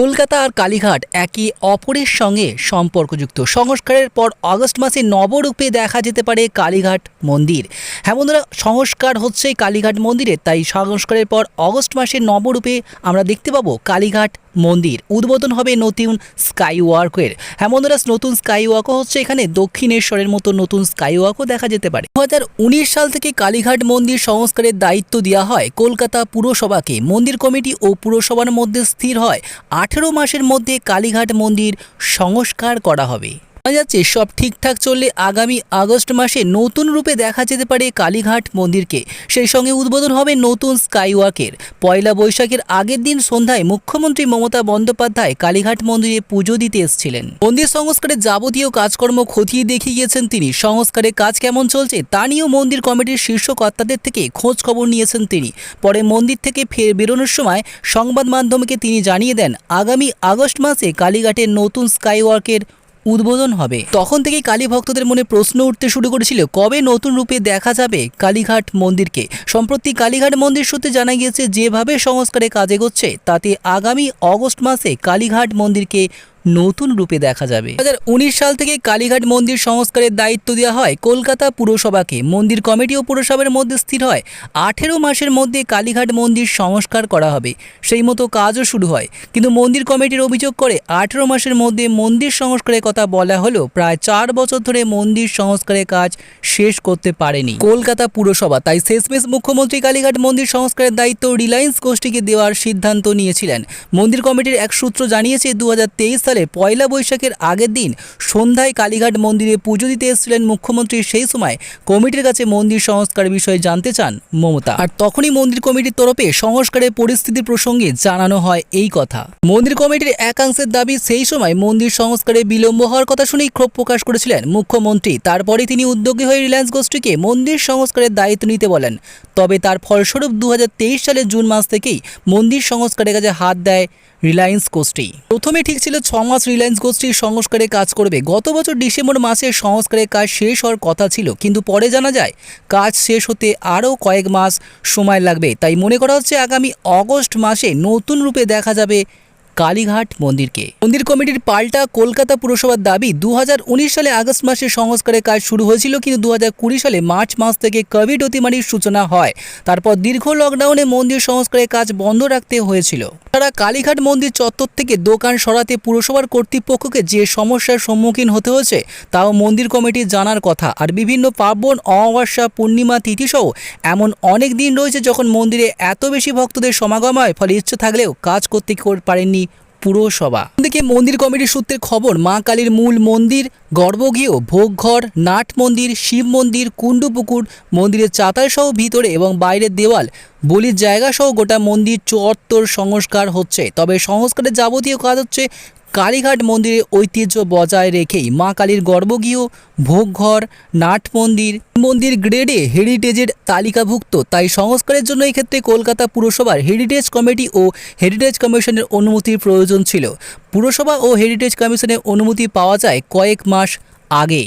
কলকাতা আর কালীঘাট একে অপরের সঙ্গে সম্পর্কযুক্ত। সংস্কারের পর অগস্ট মাসে নবরূপে দেখা যেতে পারে কালীঘাট মন্দির। হ্যাঁ বন্ধুরা, সংস্কার হচ্ছে কালীঘাট মন্দিরে, তাই সংস্কারের পর অগস্ট মাসে নবরূপে আমরা দেখতে পাবো কালীঘাট মন্দির। উদ্বোধন হবে নতুন স্কাই ওয়ার্কের হ্যাঁ বন্ধুরা, নতুন স্কাই ওয়াকও হচ্ছে এখানে। দক্ষিণেশ্বরের মতো নতুন স্কাই ওয়াকও দেখা যেতে পারে। দু হাজার উনিশ সাল থেকে কালীঘাট মন্দির সংস্কারের দায়িত্ব দেওয়া হয় কলকাতা পুরসভাকে। মন্দির কমিটি ও পুরসভার মধ্যে স্থির হয়। আঠেরো মাসের মধ্যে কালীঘাট মন্দির সংস্কার করা হবে। জানা যাচ্ছে, সব ঠিকঠাক চললে আগামী আগস্ট মাসে নতুন রূপে দেখা যেতে পারে কালীঘাট মন্দিরকে। সেই সঙ্গে উদ্বোধন হবে নতুন স্কাইওয়াকের। পয়লা বৈশাখের আগের দিন সন্ধ্যায় মুখ্যমন্ত্রী মমতা বন্দ্যোপাধ্যায় কালীঘাট মন্দিরে পুজো দিতে এসেছিলেন। মন্দির সংস্কারের যাবতীয় কাজকর্ম খতিয়ে দেখিয়ে গিয়েছেন তিনি। সংস্কারের কাজ কেমন চলছে তা নিয়েও মন্দির কমিটির শীর্ষ কর্তাদের থেকে খোঁজ খবর নিয়েছেন তিনি। পরে মন্দির থেকে ফের বেরোনোর সময় সংবাদ মাধ্যমকে তিনি জানিয়ে দেন, আগামী আগস্ট মাসে কালীঘাটের নতুন স্কাইওয়ার্কের উদ্বোধন হবে। তখন থেকেই কালী ভক্তদের মনে প্রশ্ন উঠতে শুরু করেছিল, কবে নতুন রূপে দেখা যাবে কালীঘাট মন্দিরকে? সম্প্রতি কালীঘাট মন্দির সূত্রে জানা গিয়েছে, যেভাবে সংস্কারে কাজে করছে তাতে আগামী অগস্ট মাসে কালীঘাট মন্দিরকে নতুন রূপে দেখা যাবে। দু হাজার উনিশ সাল থেকে কালীঘাট মন্দির সংস্কারের দায়িত্ব দেওয়া হয় কলকাতা পুরসভাকে। মন্দির কমিটি ও পুরসভার মধ্যে স্থির হয়। আঠেরো মাসের মধ্যে কালীঘাট মন্দির সংস্কার করা হবে। সেই মতো কাজও শুরু হয়। কিন্তু মন্দির কমিটির অভিযোগ করে, আঠেরো মাসের মধ্যে মন্দির সংস্কারের কথা বলা হলেও প্রায় চার বছর ধরে মন্দির সংস্কারের কাজ শেষ করতে পারেনি। কলকাতা পুরসভা, তাই শেষমেশ মুখ্যমন্ত্রী কালীঘাট মন্দির সংস্কারের দায়িত্ব রিলায়েন্স গোষ্ঠীকে দেওয়ার সিদ্ধান্ত নিয়েছিলেন। মন্দির কমিটির এক সূত্র জানিয়েছে দু হাজার তেইশ সালে পয়লা বৈশাখের আগের দিন সন্ধ্যায় কালীঘাট মন্দিরে পুজো দিতে এসেছিলেন মুখ্যমন্ত্রী। সেই সময় কমিটির কাছে মন্দির সংস্কার বিষয়ে জানতে চান মমতা। আর তখনই মন্দির কমিটির তরফে সংস্কারের পরিস্থিতি প্রসঙ্গে জানানো হয় এই কথা। মন্দির কমিটির একাংশের দাবি, সেই সময় মন্দির সংস্কারে বিলম্ব হওয়ার কথা শুনেই ক্ষোভ প্রকাশ করেছিলেন মুখ্যমন্ত্রী। তারপরে তিনি উদ্যোগী হয়ে রিলায়েন্স গোষ্ঠীকে মন্দির সংস্কারের দায়িত্ব নিতে বলেন। তবে তার ফলস্বরূপ দু হাজার তেইশ সালের জুন মাস থেকেই মন্দির সংস্কারের কাছে হাত দেয় রিলায়েন্স গোষ্ঠী। প্রথমে ঠিক ছিল ছ মাস রিলায়েন্স গোষ্ঠীর সংস্কারে কাজ করবে। গত বছর ডিসেম্বর মাসে সংস্কারের কাজ শেষ হওয়ার কথা ছিল। কিন্তু পরে জানা যায়, কাজ শেষ হতে আরও কয়েক মাস সময় লাগবে। তাই মনে করা হচ্ছে আগামী অগস্ট মাসে নতুন রূপে দেখা যাবে কালীঘাট মন্দিরকে। মন্দির কমিটির পাল্টা কলকাতা পুরসভার দাবি দু হাজার উনিশ সালে আগস্ট মাসে সংস্কারের কাজ শুরু হয়েছিল, কিন্তু দু হাজার কুড়ি সালে মার্চ মাস থেকে কোভিড অতিমারির সূচনা হয়। তারপর দীর্ঘ লকডাউনে মন্দির সংস্কারের কাজ বন্ধ রাখতে হয়েছিল। তারা কালীঘাট মন্দির চত্বর থেকে দোকান সরাতে পুরসভার কর্তৃপক্ষকে যে সমস্যার সম্মুখীন হতে হয়েছে, তাও মন্দির কমিটি জানার কথা। আর বিভিন্ন পার্বণ, অমাবস্যা, পূর্ণিমা, তিথিসহ এমন অনেক দিন রয়েছে যখন মন্দিরে এত বেশি ভক্তদের সমাগম হয়, ফলে ইচ্ছে থাকলেও কাজ করতে পারেননি পুরসভা। দিকে মন্দির কমিটির সূত্রে খবর, মা কালীর মূল মন্দির, গর্ভগৃহ, ভোগঘর, নাট মন্দির, শিব মন্দির, কুণ্ডুপুকুর, মন্দিরের চাতালসহ ভিতরে এবং বাইরের দেওয়াল, বলির জায়গা সহ গোটা মন্দির চত্বর সংস্কার হচ্ছে। তবে সংস্কারের যাবতীয় কাজ হচ্ছে কালীঘাট মন্দিরের ঐতিহ্য বজায় রেখেই মা কালীর গর্ভগৃহ, ভোগঘর, নাট মন্দির মন্দির গ্রেডে হেরিটেজের তালিকাভুক্ত। তাই সংস্কারের জন্য এক্ষেত্রে কলকাতা পুরসভার হেরিটেজ কমিটি ও হেরিটেজ কমিশনের অনুমতির প্রয়োজন ছিল। পুরসভা ও হেরিটেজ কমিশনের অনুমতি পাওয়া যায় কয়েক মাস আগে।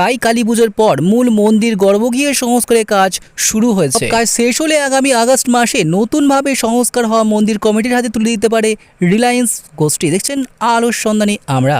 তাই কালী পুজোর পর মূল মন্দির গর্ভগৃহের সংস্কারের কাজ শুরু হয়েছে। কাজ শেষ হলে আগামী আগস্ট মাসে নতুনভাবে সংস্কার হওয়া মন্দির কমিটির হাতে তুলে দিতে পারে রিলায়েন্স গোষ্ঠী। দেখছেন আলোর সন্ধানী আমরা।